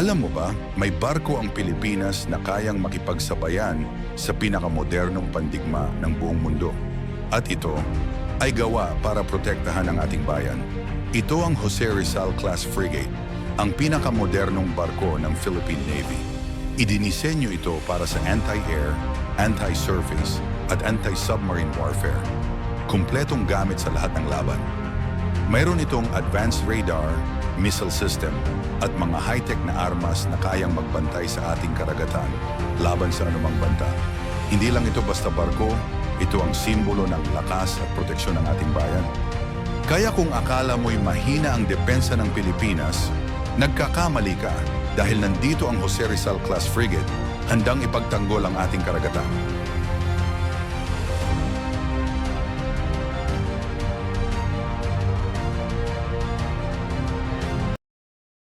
Alam mo ba, may barko ang Pilipinas na kayang makipagsabayan sa pinakamodernong pandigma ng buong mundo. At ito ay gawa para protektahan ang ating bayan. Ito ang Jose Rizal Class Frigate, ang pinakamodernong barko ng Philippine Navy. Idinisenyo ito para sa anti-air, anti-surface at anti-submarine warfare. Kumpletong gamit sa lahat ng laban. Mayroon itong advanced radar, missile system, at mga high-tech na armas na kayang magbantay sa ating karagatan laban sa anumang banta. Hindi lang ito basta barko, ito ang simbolo ng lakas at proteksyon ng ating bayan. Kaya kung akala mo'y mahina ang depensa ng Pilipinas, nagkakamali ka dahil nandito ang Jose Rizal Class Frigate handang ipagtanggol ang ating karagatan.